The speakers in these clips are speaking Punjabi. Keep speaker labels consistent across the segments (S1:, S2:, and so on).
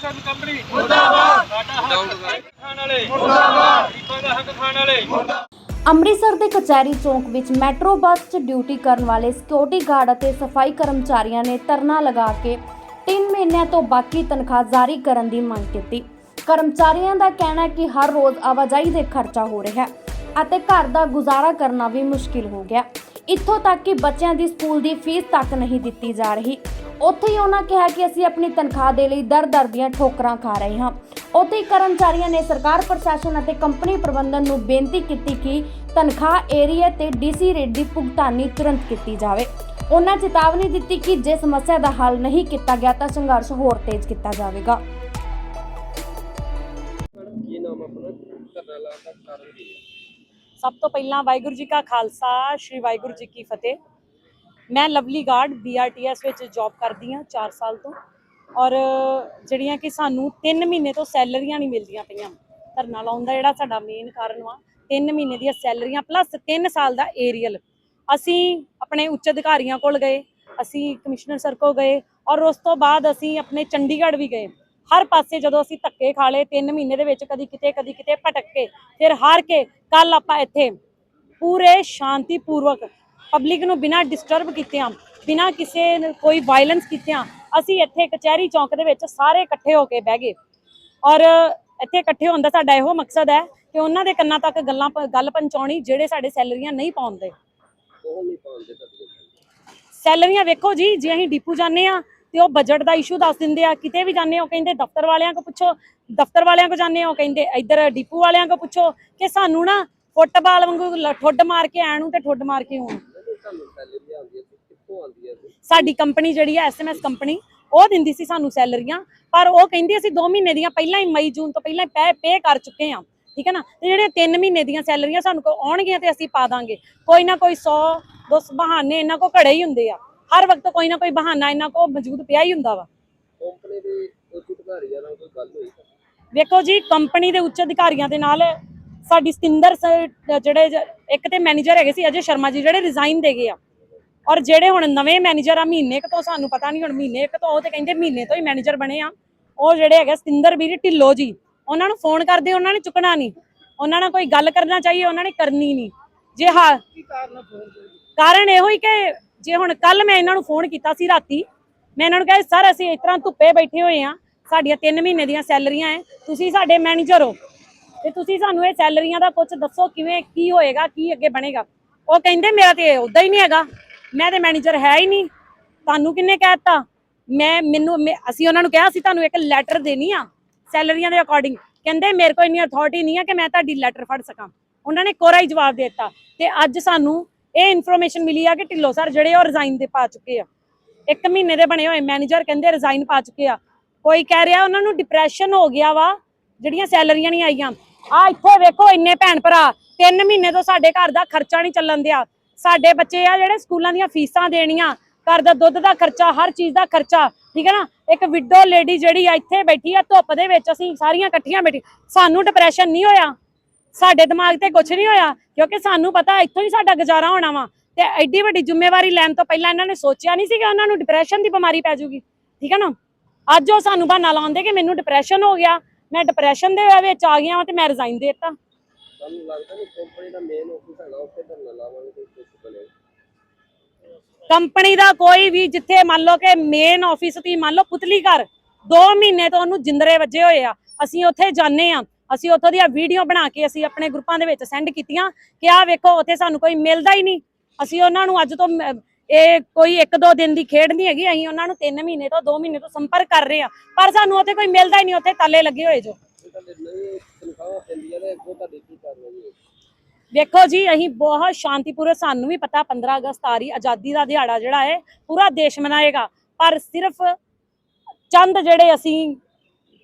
S1: ਐਸਐਮ ਕੰਪਨੀ ਮੁਰਦਾਬਾਦ। ਸਾਡਾ ਹੱਕ ਖਾਣ ਵਾਲੇ। ਮੁਰਦਾਬਾਦ। ਗਰੀਬਾਂ ਦਾ ਹੱਕ ਖਾਣ ਵਾਲੇ।
S2: ਅੰਮ੍ਰਿਤਸਰ ਦੇ ਕਚਹਿਰੀ ਚੌਂਕ ਵਿੱਚ ਮੈਟਰੋ ਬੱਸ 'ਚ ਡਿਊਟੀ ਕਰਨ ਵਾਲੇ ਸਿਕਿਉਰਿਟੀ ਗਾਰਡ ਅਤੇ ਸਫ਼ਾਈ ਕਰਮਚਾਰੀਆਂ ਨੇ ਧਰਨਾ ਲਗਾ ਕੇ 3 ਮਹੀਨਿਆਂ ਤੋਂ ਬਾਕੀ ਤਨਖਾਹ ਜਾਰੀ ਕਰਨ ਦੀ ਮੰਗ ਕੀਤੀ। ਕਰਮਚਾਰੀਆਂ ਦਾ ਕਹਿਣਾ ਹੈ ਕਿ ਹਰ ਰੋਜ਼ ਆਵਾਜਾਈ ਦੇ ਖਰਚਾ ਹੋ ਰਿਹਾ ਹੈ ਅਤੇ ਘਰ ਦਾ ਗੁਜ਼ਾਰਾ ਕਰਨਾ ਵੀ ਮੁਸ਼ਕਿਲ ਹੋ ਗਿਆ। ਇੱਥੋਂ ਤੱਕ ਕਿ ਬੱਚਿਆਂ ਦੀ ਸਕੂਲ ਦੀ ਫੀਸ ਤੱਕ ਨਹੀਂ ਦਿੱਤੀ ਜਾ ਰਹੀ। ਉੱਥੇ ਹੀ ਉਹਨਾਂ ਕਿਹਾ ਕਿ ਅਸੀਂ ਆਪਣੀ ਤਨਖਾਹ ਦੇ ਲਈ ਦਰ-ਦਰ ਦੀਆਂ ਠੋਕਰਾਂ ਖਾ ਰਹੇ ਹਾਂ। ਉੱਥੇ ਹੀ ਕਰਮਚਾਰੀਆਂ ਨੇ ਸਰਕਾਰ ਪ੍ਰਸ਼ਾਸਨ ਅਤੇ ਕੰਪਨੀ ਪ੍ਰਬੰਧਨ ਨੂੰ ਬੇਨਤੀ ਕੀਤੀ ਕਿ ਤਨਖਾਹ ਏਰੀਆ ਤੇ ਡੀਸੀ ਰੇਟ ਦੀ ਭੁਗਤਾਨੀ ਤੁਰੰਤ ਕੀਤੀ ਜਾਵੇ। ਉਹਨਾਂ ਚੇਤਾਵਨੀ ਦਿੱਤੀ ਕਿ ਜੇ ਸਮੱਸਿਆ ਦਾ ਹੱਲ ਨਹੀਂ ਕੀਤਾ ਗਿਆ ਤਾਂ ਸੰਘਰਸ਼ ਹੋਰ ਤੇਜ਼ ਕੀਤਾ ਜਾਵੇਗਾ।
S1: ਕੀ ਨਾਮ ਆਪਣਾ? ਧਰਨਾ ਲਾਉਣ ਦਾ ਕਾਰਨ ਕੀ ਹੈ?
S3: ਸਭ ਤੋਂ ਪਹਿਲਾਂ ਵਾਹਿਗੁਰੂ ਜੀ ਕਾ ਖਾਲਸਾ ਸ੍ਰੀ ਵਾਹਿਗੁਰੂ ਜੀ ਕੀ ਫਤਿਹ। ਮੈਂ ਲਵਲੀ ਗਾਰਡ ਬੀਆਰਟੀਐਸ ਵਿੱਚ ਜੌਬ ਕਰਦੀ ਹਾਂ 4 ਸਾਲ ਤੋਂ। ਔਰ ਜਿਹੜੀਆਂ ਕਿ ਸਾਨੂੰ 3 ਮਹੀਨੇ ਤੋਂ ਸੈਲਰੀਆਂ ਨਹੀਂ ਮਿਲਦੀਆਂ ਪਈਆਂ। ਧਰਨਾ ਲਾਉਣ ਦਾ ਜਿਹੜਾ ਸਾਡਾ ਮੇਨ ਕਾਰਨ ਵਾ 3 ਮਹੀਨੇ ਦੀਆਂ ਸੈਲਰੀਆਂ ਪਲੱਸ 3 ਸਾਲ ਦਾ ਏਰੀਅਲ ਅਸੀਂ ਆਪਣੇ ਉੱਚ ਅਧਿਕਾਰੀਆਂ ਕੋਲ ਗਏ, ਅਸੀਂ ਕਮਿਸ਼ਨਰ ਸਰ ਕੋਲ ਗਏ ਔਰ ਉਸ ਤੋਂ ਬਾਅਦ ਅਸੀਂ ਆਪਣੇ ਚੰਡੀਗੜ੍ਹ ਵੀ ਗਏ। ਹਰ ਪਾਸੇ ਜਦੋਂ ਅਸੀਂ ਧੱਕੇ ਖਾ ਲਏ 3 ਮਹੀਨੇ ਦੇ ਵਿੱਚ ਕਦੀ ਕਿਤੇ ਕਦੀ ਕਿਤੇ ਭਟਕ ਕੇ, ਫਿਰ ਹਾਰ ਕੇ ਕੱਲ ਆਪਾਂ ਇੱਥੇ ਪੂਰੇ ਸ਼ਾਂਤੀਪੂਰਵਕ ਪਬਲਿਕ ਨੂੰ ਬਿਨਾਂ ਡਿਸਟਰਬ ਕੀਤਿਆਂ, ਬਿਨਾਂ ਕਿਸੇ ਨੂੰ ਕੋਈ ਵਾਇਲੈਂਸ ਕੀਤਿਆਂ, ਅਸੀਂ ਇੱਥੇ ਕਚਹਿਰੀ ਚੌਂਕ ਦੇ ਵਿੱਚ ਸਾਰੇ ਇਕੱਠੇ ਹੋ ਕੇ ਬਹਿ ਗਏ। ਔਰ ਇੱਥੇ ਇਕੱਠੇ ਹੋਣ ਦਾ ਸਾਡਾ ਇਹੋ ਮਕਸਦ ਹੈ ਕਿ ਉਹਨਾਂ ਦੇ ਕੰਨਾਂ ਤੱਕ ਗੱਲਾਂ ਪ- ਗੱਲ ਪਹੁੰਚਾਉਣੀ ਜਿਹੜੇ ਸਾਡੇ ਸੈਲਰੀਆਂ ਨਹੀਂ ਪਾਉਂਦੇ ਸੈਲਰੀਆਂ ਵੇਖੋ ਜੀ, ਜੇ ਅਸੀਂ ਡਿਪੂ ਜਾਂਦੇ ਆ ਤੇ ਉਹ ਬਜਟ ਦਾ ਇਸ਼ੂ ਦੱਸ ਦਿੰਦੇ ਆ। ਕਿਤੇ ਵੀ ਜਾਂਦੇ ਹੋ, ਕਹਿੰਦੇ ਦਫ਼ਤਰ ਵਾਲਿਆਂ ਕੋ ਪੁੱਛੋ, ਦਫ਼ਤਰ ਵਾਲਿਆਂ ਕੋ ਜਾਂਦੇ ਹੋ, ਕਹਿੰਦੇ ਇੱਧਰ ਡਿਪੂ ਵਾਲਿਆਂ ਕੋ ਪੁੱਛੋ ਕਿ ਸਾਨੂੰ ਨਾ ਫੁੱਟਬਾਲ ਵਾਂਗੂ ਠੁੱਡ ਮਾਰ ਕੇ ਆਣ ਨੂੰ ਤੇ ਠੁੱਡ ਮਾਰ ਕੇ ਆਉਣ
S1: ਤੁਹਾਨੂੰ ਸੈਲਰੀ ਆਉਂਦੀ ਹੈ ਕਿੱਥੋਂ ਆਉਂਦੀ ਹੈ
S3: ਸਾਡੀ ਕੰਪਨੀ ਜਿਹੜੀ ਹੈ ਐਸਐਮਐਸ ਕੰਪਨੀ ਉਹ ਦਿੰਦੀ ਸੀ ਸਾਨੂੰ ਸੈਲਰੀਆਂ ਪਰ ਉਹ ਕਹਿੰਦੀ ਅਸੀਂ 2 ਮਹੀਨੇ ਦੀਆਂ ਪਹਿਲਾਂ ਹੀ ਮਈ ਜੂਨ ਤੋਂ ਪਹਿਲਾਂ ਪੇ ਪੇ ਕਰ ਚੁੱਕੇ ਹਾਂ ਠੀਕ ਹੈ ਨਾ? ਤੇ ਜਿਹੜੇ 3 ਮਹੀਨੇ ਦੀਆਂ ਸੈਲਰੀਆਂ ਸਾਨੂੰ ਕੋ ਆਉਣਗੀਆਂ ਤੇ ਅਸੀਂ ਪਾ ਦਾਂਗੇ। ਕੋਈ ਨਾ ਕੋਈ 100 200 ਬਹਾਨੇ ਇਹਨਾਂ ਕੋ ਘੜੇ ਹੀ ਹੁੰਦੇ ਆ। ਹਰ ਵਕਤ ਕੋਈ ਨਾ ਕੋਈ ਬਹਾਨਾ ਇਹਨਾਂ ਕੋ ਮੌਜੂਦ ਪਿਆ ਹੀ ਹੁੰਦਾ ਵਾ।
S1: ਕੰਪਨੀ ਦੇ ਉੱਚ ਅਧਿਕਾਰੀਆਂ ਨਾਲ ਕੋਈ ਗੱਲ ਹੋਈ?
S3: ਵੇਖੋ ਜੀ ਕੰਪਨੀ ਦੇ ਉੱਚ ਅਧਿਕਾਰੀਆਂ ਦੇ ਨਾਲ ਸਾਡੀ ਸਤਿੰਦਰ ਜਿਹੜੇ ਇੱਕ ਤੇ ਮੈਨੇਜਰ ਹੈਗੇ ਸੀ ਅਜੇ ਸ਼ਰਮਾ ਜੀ, ਜਿਹੜੇ ਰਿਜ਼ਾਈਨ ਦੇ ਗਏ ਆ। ਔਰ ਜਿਹੜੇ ਹੁਣ ਨਵੇਂ ਮੈਨੇਜਰ ਆ, ਮਹੀਨੇ ਕੁ ਤੋਂ ਸਾਨੂੰ ਪਤਾ ਨਹੀਂ, ਹੁਣ ਮਹੀਨੇ ਕੁ ਤੋਂ ਉਹ ਤੇ ਕਹਿੰਦੇ ਮਹੀਨੇ ਤੋਂ ਹੀ ਮੈਨੇਜਰ ਬਣੇ ਆ। ਉਹ ਜਿਹੜੇ ਹੈਗੇ ਸਤਿੰਦਰ ਵੀਰ ਢਿੱਲੋ ਜੀ, ਉਹਨਾਂ ਨੂੰ ਫੋਨ ਕਰਦੇ, ਉਹਨਾਂ ਨੇ ਚੁੱਕਣਾ ਨਹੀਂ। ਉਹਨਾਂ ਨਾਲ ਕੋਈ ਗੱਲ ਕਰਨਾ ਚਾਹੀਏ, ਉਹਨਾਂ ਨੇ ਕਰਨੀ ਨਹੀਂ। ਜੇ ਹਾਂ,
S1: ਕਾਰਨ
S3: ਕਾਰਨ ਇਹੋ ਹੀ ਕਿ ਜੇ ਹੁਣ ਕੱਲ ਮੈਂ ਇਹਨਾਂ ਨੂੰ ਫੋਨ ਕੀਤਾ ਸੀ ਰਾਤੀ, ਮੈਂ ਇਹਨਾਂ ਨੂੰ ਕਿਹਾ, ਸਰ, ਅਸੀਂ ਇਸ ਤਰ੍ਹਾਂ ਧੁੱਪੇ ਬੈਠੇ ਹੋਏ ਆ, ਸਾਡੀਆਂ 3 ਮਹੀਨੇ ਦੀਆਂ ਸੈਲਰੀਆਂ ਐ, ਤੁਸੀਂ ਸਾਡੇ ਮੈਨੇਜਰ ਹੋ। ਤੇ ਤੁਸੀਂ ਸਾਨੂੰ ਇਹ ਸੈਲਰੀਆਂ ਦਾ ਕੁਝ ਦੱਸੋ ਕਿਵੇਂ, ਕੀ ਹੋਏਗਾ, ਕੀ ਅੱਗੇ ਬਣੇਗਾ? ਉਹ ਕਹਿੰਦੇ ਮੇਰਾ ਤੇ ਉਦਾਂ ਹੀ ਨਹੀਂ ਹੈਗਾ। ਮੈਂ ਤੇ ਮੈਨੇਜਰ ਹੈ ਹੀ ਨਹੀਂ। ਤੁਹਾਨੂੰ ਕਿੰਨੇ ਕਹਿਤਾ? ਮੈਂ, ਮੈਨੂੰ, ਮੈਂ- ਅਸੀਂ ਉਹਨਾਂ ਨੂੰ ਕਿਹਾ ਸੀ ਤੁਹਾਨੂੰ ਇੱਕ ਲੈਟਰ ਦੇਣੀ ਆ ਸੈਲਰੀਆਂ ਦੇ ਅਕੋਰਡਿੰਗ ਕਹਿੰਦੇ ਮੇਰੇ ਕੋਲ ਇੰਨੀ ਅਥਾਰਟੀ ਨਹੀਂ ਆ ਕਿ ਮੈਂ ਤੁਹਾਡੀ ਲੈਟਰ ਫੜ ਸਕਾਂ। ਉਹਨਾਂ ਨੇ ਕੋਰਾ ਹੀ ਜਵਾਬ ਦੇ ਦਿੱਤਾ। ਤੇ ਅੱਜ ਸਾਨੂੰ ਇਹ ਇਨਫੋਰਮੇਸ਼ਨ ਮਿਲੀ ਆ ਕਿ ਢਿੱਲੋਂ ਸਰ ਜਿਹੜੇ ਉਹ ਰਿਜ਼ਾਈਨ ਦੇ ਪਾ ਚੁੱਕੇ ਆ। ਇੱਕ ਮਹੀਨੇ ਦੇ ਬਣੇ ਹੋਏ ਮੈਨੇਜਰ ਕਹਿੰਦੇ ਰਿਜ਼ਾਈਨ ਪਾ ਚੁੱਕੇ ਆ। ਕੋਈ ਕਹਿ ਰਿਹਾ ਉਹਨਾਂ ਨੂੰ ਡਿਪਰੈਸ਼ਨ ਹੋ ਗਿਆ ਵਾ, ਜਿਹੜੀਆਂ ਸੈਲਰੀਆਂ ਨਹੀਂ ਆਈਆਂ। ਆ ਇੱਥੇ ਵੇਖੋ ਇੰਨੇ ਭੈਣ ਭਰਾ, ਤਿੰਨ ਮਹੀਨੇ ਤੋਂ ਸਾਡੇ ਘਰ ਦਾ ਖਰਚਾ ਨਹੀਂ ਚੱਲਣ ਦਿਆ। ਸਾਡੇ ਬੱਚੇ ਆ ਜਿਹੜੇ ਸਕੂਲਾਂ ਦੀਆਂ ਫੀਸਾਂ ਦੇਣੀਆਂ, ਘਰ ਦਾ ਦੁੱਧ ਦਾ ਖਰਚਾ, ਹਰ ਚੀਜ਼ ਦਾ ਖਰਚਾ, ਠੀਕ ਹੈ ਨਾ? ਇੱਕ ਵਿਡੋ ਲੇਡੀ ਜਿਹੜੀ ਆ ਇੱਥੇ ਬੈਠੀ ਆ, ਧੁੱਪ ਦੇ ਵਿੱਚ ਅਸੀਂ ਸਾਰੀਆਂ ਇਕੱਠੀਆਂ ਬੈਠੀ, ਸਾਨੂੰ ਡਿਪਰੈਸ਼ਨ ਨਹੀਂ ਹੋਇਆ। ਸਾਡੇ ਦਿਮਾਗ ਤੇ ਕੁਝ ਨਹੀਂ ਹੋਇਆ, ਕਿਉਂਕਿ ਸਾਨੂੰ ਪਤਾ ਇੱਥੋਂ ਹੀ ਸਾਡਾ ਗੁਜ਼ਾਰਾ ਹੋਣਾ ਵਾ। ਤੇ ਐਡੀ ਵੱਡੀ ਜ਼ਿੰਮੇਵਾਰੀ ਲੈਣ ਤੋਂ ਪਹਿਲਾਂ ਇਹਨਾਂ ਨੇ ਸੋਚਿਆ ਨਹੀਂ ਸੀ ਕਿ ਉਹਨਾਂ ਨੂੰ ਡਿਪਰੈਸ਼ਨ ਦੀ ਬਿਮਾਰੀ ਪੈ ਜਾਊਗੀ ਠੀਕ ਹੈ ਨਾ? ਅੱਜ ਉਹ ਸਾਨੂੰ ਬਹਾਨਾ ਲਾਉਂਦੇ ਕਿ ਮੈਨੂੰ ਡਿਪਰੈਸ਼ਨ ਹੋ ਗਿਆ। ਮੈਂ ਡਿਪਰੈਸ਼ਨ ਦੇ ਵਿੱਚ ਆ ਗਿਆ ਤੇ ਮੈਂ ਰਿਜ਼ਾਈਨ ਦੇ ਦਿੱਤਾ।
S1: ਤੁਹਾਨੂੰ ਲੱਗਦਾ ਨਹੀਂ ਕੰਪਨੀ ਦਾ ਮੇਨ ਆਫਿਸ ਹੈਗਾ ਉੱਥੇ ਧਰਨਾ ਲਾਵਾਂਗੇ ਤੇ ਕੁਝ ਬਣੇ
S3: ਕੰਪਨੀ ਦਾ ਕੋਈ ਵੀ ਜਿੱਥੇ ਮੰਨ ਲਓ ਕਿ ਮੇਨ ਆਫਿਸ ਤੀ ਮੰਨ ਲਓ ਪੁਤਲੀ ਘਰ 2 ਮਹੀਨੇ ਤੋਂ ਉਹਨੂੰ ਜਿੰਦਰੇ ਵੱਜੇ ਹੋਏ ਆ। ਅਸੀਂ ਉੱਥੇ ਜਾਂਦੇ ਆ ਅਸੀਂ ਉੱਥੋਂ ਦੀਆਂ ਵੀਡੀਓ ਬਣਾ ਕੇ ਅਸੀਂ ਆਪਣੇ ਗਰੁੱਪਾਂ ਦੇ ਵਿੱਚ ਸੈਂਡ ਕੀਤੀਆਂ ਕਿ ਆਹ ਵੇਖੋ ਉੱਥੇ ਸਾਨੂੰ ਕੋਈ ਮਿਲਦਾ ਹੀ ਨਹੀਂ। ਅਸੀਂ ਉਹਨਾਂ ਨੂੰ ਅੱਜ ਤੋਂ ਇਹ ਕੋਈ 1-2 ਦਿਨ ਦੀ ਖੇਡ ਨਹੀਂ ਹੈਗੀ, ਅਸੀਂ ਉਹਨਾਂ ਨੂੰ 3 ਮਹੀਨੇ ਤੋਂ 2 ਮਹੀਨੇ ਤੋਂ ਸੰਪਰਕ ਕਰ ਰਹੇ ਆ ਪਰ ਸਾਨੂੰ ਉੱਥੇ ਕੋਈ ਮਿਲਦਾ ਹੀ ਨਹੀਂ, ਉੱਥੇ ਤਾਲੇ ਲੱਗੇ ਹੋਏ ਜੋ।
S1: ਦੇਖੋ ਜੀ,
S3: ਅਸੀਂ ਬਹੁਤ ਸ਼ਾਂਤੀਪੂਰਵਕ ਸਾਨੂੰ ਵੀ ਪਤਾ 15 ਅਗਸਤ ਆ ਰਹੀ, ਆਜ਼ਾਦੀ ਦਾ ਦਿਹਾੜਾ ਜਿਹੜਾ ਹੈ, ਪੂਰਾ ਦੇਸ਼ ਮਨਾਏਗਾ। ਪਰ ਸਿਰਫ ਚੰਦ ਜਿਹੜੇ ਅਸੀਂ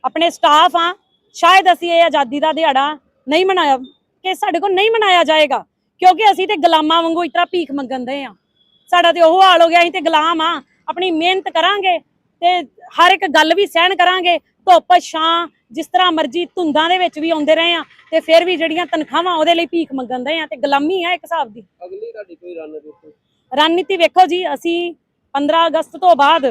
S3: ਆਪਣੇ ਸਟਾਫ ਆ ਸ਼ਾਇਦ ਅਸੀਂ ਇਹ ਆਜ਼ਾਦੀ ਦਾ ਦਿਹਾੜਾ ਨਹੀਂ ਮਨਾਇਆ, ਕਿ ਸਾਡੇ ਕੋਲ ਨਹੀਂ ਮਨਾਇਆ ਜਾਏਗਾ, ਕਿਉਂਕਿ ਅਸੀਂ ਤੇ ਗੁਲਾਮਾਂ ਵਾਂਗੂ ਇਤਰਾ ਭੀਖ ਮੰਗਣ ਦੇ ਆ ਸਾਡਾ ਤੇ ਉਹ ਹਾਲ ਹੋ ਗਿਆ ਅਸੀਂ ਤੇ ਗੁਲਾਮ ਆ। ਆਪਣੀ ਮਿਹਨਤ ਕਰਾਂਗੇ ਤੇ ਹਰ ਇੱਕ ਗੱਲ ਵੀ ਸਹਿਣ ਕਰਾਂਗੇ। ਧੁੱਪ ਛਾਂ ਜਿਸ ਤਰ੍ਹਾਂ ਮਰਜ਼ੀ ਧੁੰਦਾਂ ਦੇ ਵਿੱਚ ਵੀ ਆਉਂਦੇ ਰਹੇ ਆ ਤੇ ਫਿਰ ਵੀ ਜਿਹੜੀਆਂ ਤਨਖਾਹਾਂ ਉਹਦੇ ਲਈ ਭੀਖ ਮੰਗਣਦੇ ਆ ਤੇ ਗੁਲਾਮੀ ਆ ਇੱਕ ਹਿਸਾਬ ਦੀ।
S1: ਅਗਲੀ ਤੁਹਾਡੀ ਕੋਈ ਰਣਨੀਤੀ
S3: ਰਣਨੀਤੀ ਵੇਖੋ ਜੀ ਅਸੀਂ 15 ਅਗਸਤ ਤੋਂ ਬਾਅਦ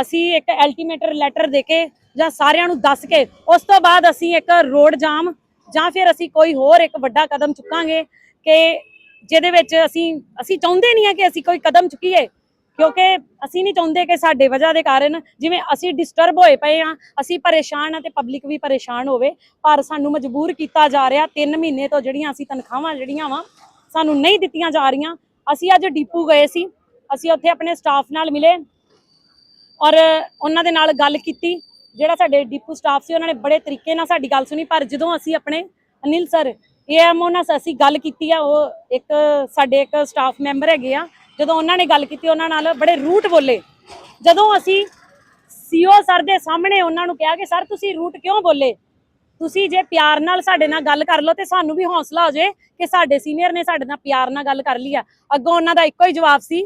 S3: ਅਸੀਂ ਇੱਕ ਅਲਟੀਮੇਟਰ ਲੈਟਰ ਦੇ ਕੇ ਜਾਂ ਸਾਰਿਆਂ ਨੂੰ ਦੱਸ ਕੇ ਉਸ ਤੋਂ ਬਾਅਦ ਅਸੀਂ ਇੱਕ ਰੋਡ ਜਾਮ ਜਾਂ ਫਿਰ ਅਸੀਂ ਕੋਈ ਹੋਰ ਇੱਕ ਵੱਡਾ ਕਦਮ ਚੁੱਕਾਂਗੇ ਕਿ ਜਿਹਦੇ ਵਿੱਚ ਅਸੀਂ ਅਸੀਂ ਚਾਹੁੰਦੇ ਨਹੀਂ ਆ ਕਿ ਅਸੀਂ ਕੋਈ ਕਦਮ ਚੁੱਕੀਏ, ਕਿਉਂਕਿ ਅਸੀਂ ਨਹੀਂ ਚਾਹੁੰਦੇ ਕਿ ਸਾਡੇ ਵਜ੍ਹਾ ਦੇ ਕਾਰਨ ਜਿਵੇਂ ਅਸੀਂ ਡਿਸਟਰਬ ਹੋਏ ਪਏ ਆ ਅਸੀਂ ਪਰੇਸ਼ਾਨ ਆ ਤੇ ਪਬਲਿਕ ਵੀ ਪਰੇਸ਼ਾਨ ਹੋਵੇ, ਪਰ ਸਾਨੂੰ ਮਜਬੂਰ ਕੀਤਾ ਜਾ ਰਿਹਾ 3 ਮਹੀਨੇ ਤੋਂ ਜਿਹੜੀਆਂ ਅਸੀਂ ਤਨਖਾਹਾਂ ਜਿਹੜੀਆਂ ਵਾ, ਸਾਨੂੰ ਨਹੀਂ ਦਿੱਤੀਆਂ ਜਾ ਰਹੀਆਂ। ਅਸੀਂ ਅੱਜ ਡੀਪੂ ਗਏ ਸੀ, ਅਸੀਂ ਉੱਥੇ ਆਪਣੇ ਸਟਾਫ ਨਾਲ ਮਿਲੇ ਔਰ ਉਹਨਾਂ ਦੇ ਨਾਲ ਗੱਲ ਕੀਤੀ। ਜਿਹੜਾ ਸਾਡੇ ਡੀਪੂ ਸਟਾਫ ਸੀ, ਉਹਨਾਂ ਨੇ ਬੜੇ ਤਰੀਕੇ ਨਾਲ ਸਾਡੀ ਗੱਲ ਸੁਣੀ, ਪਰ ਜਦੋਂ ਅਸੀਂ ਆਪਣੇ ਅਨਿਲ ਸਰ ਏਐਮਓ ਨਾਲ ਅਸੀਂ ਗੱਲ ਕੀਤੀ ਆ, ਉਹ ਇੱਕ ਸਾਡੇ ਇੱਕ ਸਟਾਫ ਮੈਂਬਰ ਹੈਗੇ ਆ, ਜਦੋਂ ਉਹਨਾਂ ਨੇ ਗੱਲ ਕੀਤੀ, ਉਹਨਾਂ ਨਾਲ ਬੜੇ ਰੂਟ ਬੋਲੇ। ਜਦੋਂ ਅਸੀਂ ਸੀਓ ਸਰ ਦੇ ਸਾਹਮਣੇ ਉਹਨਾਂ ਨੂੰ ਕਿਹਾ ਕਿ, ਸਰ, ਤੁਸੀਂ ਰੂਟ ਕਿਉਂ ਬੋਲੇ? ਤੁਸੀਂ ਜੇ ਪਿਆਰ ਨਾਲ ਸਾਡੇ ਨਾਲ ਗੱਲ ਕਰ ਲਓ ਤੇ ਸਾਨੂੰ ਵੀ ਹੌਸਲਾ ਹੋ ਜਾਏ ਕਿ ਸਾਡੇ ਸੀਨੀਅਰ ਨੇ ਸਾਡੇ ਨਾਲ ਪਿਆਰ ਨਾਲ ਗੱਲ ਕਰ ਲਈ ਆ। ਅੱਗੋਂ ਉਹਨਾਂ ਦਾ ਇੱਕੋ ਹੀ ਜਵਾਬ ਸੀ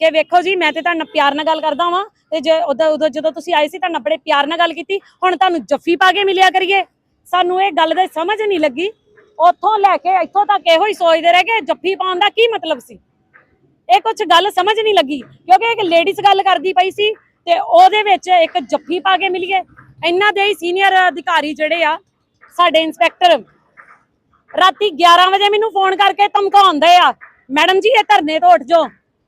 S3: ਕਿ, ਵੇਖੋ ਜੀ, ਮੈਂ ਤੇ ਤੁਹਾਡੇ ਨਾਲ ਪਿਆਰ ਨਾਲ ਗੱਲ ਕਰਦਾ ਵਾਂ ਤੇ ਜੇ ਉਦੋਂ ਉਦੋਂ ਜਦੋਂ ਤੁਸੀਂ ਆਏ ਸੀ, ਤੁਹਾਡੇ ਨਾਲ ਬੜੇ ਪਿਆਰ ਨਾਲ ਗੱਲ ਕੀਤੀ, ਹੁਣ ਤੁਹਾਨੂੰ ਜੱਫੀ ਪਾ ਕੇ ਮਿਲਿਆ ਕਰੀਏ। ਸਾਨੂੰ ਇਹ ਗੱਲ ਦਾ ਸਮਝ ਨਹੀਂ ਲੱਗੀ। ਉੱਥੋਂ ਲੈ ਕੇ ਇੱਥੋਂ ਤੱਕ ਇਹੋ ਹੀ ਸੋਚਦੇ ਰਹੇ ਕਿ ਜੱਫੀ ਪਾਉਣ ਦਾ ਕੀ ਮਤਲਬ ਸੀ? ਇਹ ਕੁਝ ਗੱਲ ਸਮਝ ਨਹੀਂ ਲੱਗੀ, ਕਿਉਂਕਿ ਇੱਕ ਲੇਡੀਜ਼ ਗੱਲ ਕਰਦੀ ਪਈ ਸੀ ਤੇ ਉਹਦੇ ਵਿੱਚ ਇੱਕ ਜੱਫੀ ਪਾ ਕੇ ਮਿਲੀਏ। ਇਹਨਾਂ ਦੇ ਹੀ ਸੀਨੀਅਰ ਅਧਿਕਾਰੀ ਜਿਹੜੇ ਆ, ਸਾਡੇ ਇੰਸਪੈਕਟਰ ਰਾਤੀ 11 ਵਜੇ ਮੈਨੂੰ ਫੋਨ ਕਰਕੇ ਧਮਕਾਉਂਦੇ ਆ, ਮੈਡਮ ਜੀ, ਇਹ ਧਰਨੇ ਤੋਂ ਉੱਠ ਜਾਓ।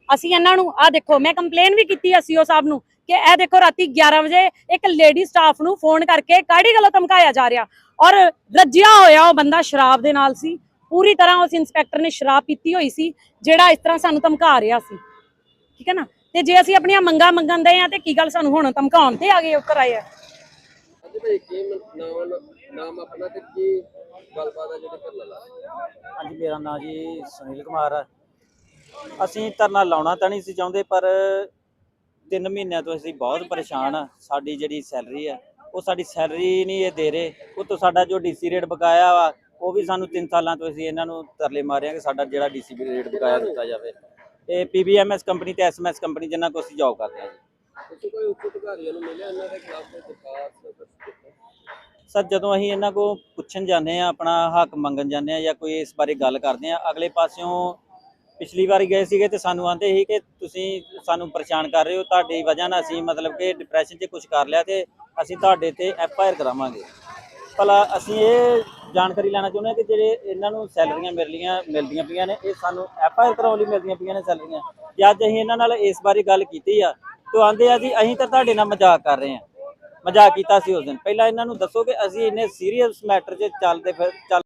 S3: ਅਸੀਂ ਇਹਨਾਂ ਨੂੰ ਆ ਦੇਖੋ, ਮੈਂ ਕੰਪਲੇਨ ਵੀ ਕੀਤੀ ਆ ਸੀਓ ਸਾਹਿਬ ਨੂੰ ਕਿ ਇਹ ਦੇਖੋ ਰਾਤੀ 11 ਵਜੇ ਇੱਕ ਲੇਡੀ ਸਟਾਫ ਨੂੰ ਫੋਨ ਕਰਕੇ ਕਾੜੀ ਗੱਲੋਂ ਧਮਕਾਇਆ ਜਾ ਰਿਹਾ? ਔਰ ਰੱਜਿਆ ਹੋਇਆ ਉਹ ਬੰਦਾ ਸ਼ਰਾਬ ਦੇ ਨਾਲ ਸੀ। ਪੂਰੀ ਤਰ੍ਹਾਂ ਉਸ ਇੰਸਪੈਕਟਰ ਨੇ ਸ਼ਰਾਬ ਪੀਤੀ ਹੋਈ ਸੀ ਜਿਹੜਾ ਇਸ ਤਰ੍ਹਾਂ ਸਾਨੂੰ ਧਮਕਾ ਰਿਹਾ ਸੀ। ਠੀਕ ਹੈ ਨਾ? ਤੇ ਜੇ ਅਸੀਂ ਆਪਣੀਆਂ ਮੰਗਾਂ ਮੰਗਣ ਦੇ ਆ ਤੇ ਕੀ ਗੱਲ ਸਾਨੂੰ ਹੁਣ ਧਮਕਾਉਣ ਤੇ ਆ ਗਏ ਉੱਤਰ ਆਏ ਆ?
S4: ਹਾਂਜੀ ਭਾਈ ਕੀ ਨਾਮ ਨਾਮ ਆਪਣਾ ਤੇ ਕੀ ਗੱਲਬਾਤ ਆ ਜਿਹੜੀ ਕਰ ਲਾ
S5: ਹਾਂਜੀ ਮੇਰਾ ਨਾਮ ਜੀ ਸੁਨੀਲ ਕੁਮਾਰ ਹੈ ਅਸੀਂ ਧਰਨਾ ਲਾਉਣਾ ਤਾਂ ਨਹੀਂ ਸੀ ਚਾਹੁੰਦੇ ਪਰ 3 ਮਹੀਨਿਆਂ ਤੋਂ ਅਸੀਂ ਬਹੁਤ ਪਰੇਸ਼ਾਨ ਆ। ਸਾਡੀ ਜਿਹੜੀ ਸੈਲਰੀ ਆ ਉਹ ਸਾਡੀ ਸੈਲਰੀ ਨਹੀਂ ਇਹ ਦੇ ਰਹੇ। ਉਹ ਤੋਂ ਸਾਡਾ ਜੋ ਡੀਸੀ ਰੇਟ ਬਕਾਇਆ ਵਾ ਉਹ ਵੀ ਸਾਨੂੰ 3 ਸਾਲਾਂ ਤੋਂ ਅਸੀਂ ਇਹਨਾਂ ਨੂੰ ਤਰਲੇ ਮਾਰਿਆ ਕਿ ਸਾਡਾ ਜਿਹੜਾ ਡੀਸੀ ਰੇਟ ਬਕਾਇਆ ਦਿੱਤਾ ਜਾਵੇ। ਇਹ ਪੀਬੀਐਮਐਸ ਕੰਪਨੀ ਤੇ ਐਸਐਮਐਸ ਕੰਪਨੀ ਜਿਨ੍ਹਾਂ ਕੋਲ ਅਸੀਂ ਜੌਬ ਕਰਦੇ ਹਾਂ ਜੀ।
S4: ਤੁਸੀਂ ਕੋਈ ਉੱਚ ਅਧਿਕਾਰੀਆਂ ਨੂੰ ਮਿਲਿਆ ਇਹਨਾਂ ਦੇ ਖਿਲਾਫ ਕੋਈ ਦਰਖਾਸਤ ਦਿੱਤਾ
S5: ਸਰ ਜਦੋਂ ਅਸੀਂ ਇਹਨਾਂ ਕੋ ਪੁੱਛਣ ਜਾਂਦੇ ਆ ਆਪਣਾ ਹੱਕ ਮੰਗਣ ਜਾਂਦੇ ਆ ਜਾਂ ਕੋਈ ਇਸ ਬਾਰੇ ਗੱਲ ਕਰਦੇ ਆ ਅਗਲੇ ਪਾਸਿਓਂ ਪਿਛਲੀ ਵਾਰੀ ਗਏ ਸੀਗੇ ਤੇ ਸਾਨੂੰ ਆਂਦੇ ਸੀ ਕਿ ਤੁਸੀਂ ਸਾਨੂੰ ਪਰੇਸ਼ਾਨ ਕਰ ਰਹੇ ਹੋ, ਤੁਹਾਡੀ ਵਜ੍ਹਾ ਨਾਲ ਅਸੀਂ ਮਤਲਬ ਕਿ ਡਿਪਰੈਸ਼ਨ 'ਚ ਕੁਝ ਕਰ ਲਿਆ ਤੇ ਅਸੀਂ ਤੁਹਾਡੇ ਤੇ ਐਫ ਆਈ ਆਰ ਕਰਾਵਾਂਗੇ। ਭਲਾ ਅਸੀਂ ਇਹ ਜਾਣਕਾਰੀ ਲੈਣਾ ਚਾਹੁੰਦੇ ਹਾਂ ਕਿ ਜਿਹੜੇ ਇਹਨਾਂ ਨੂੰ ਸੈਲਰੀਆਂ ਮਿਲਦੀਆਂ ਮਿਲਦੀਆਂ ਪਈਆਂ ਨੇ, ਇਹ ਸਾਨੂੰ ਐਫ ਆਈ ਆਰ ਕਰਾਉਣ ਲਈ ਮਿਲਦੀਆਂ ਪਈਆਂ ਨੇ ਸੈਲਰੀਆਂ। ਜੇ ਅੱਜ ਅਸੀਂ ਇਹਨਾਂ ਨਾਲ ਇਸ ਬਾਰੇ ਗੱਲ ਕੀਤੀ ਆ। ਤੇ ਉਹ ਆਂਦੇ ਆ ਜੀ, ਅਸੀਂ ਤਾਂ ਤੁਹਾਡੇ ਨਾਲ ਮਜ਼ਾਕ ਕਰ ਰਹੇ ਹਾਂ। ਮਜ਼ਾਕ ਕੀਤਾ ਸੀ ਉਸ ਦਿਨ। ਪਹਿਲਾਂ ਇਹਨਾਂ ਨੂੰ ਦੱਸੋ ਕਿ ਅਸੀਂ ਇੰਨੇ ਸੀਰੀਅਸ ਮੈਟਰ 'ਚ ਚੱਲਦੇ ਫਿਰ ਚੱਲ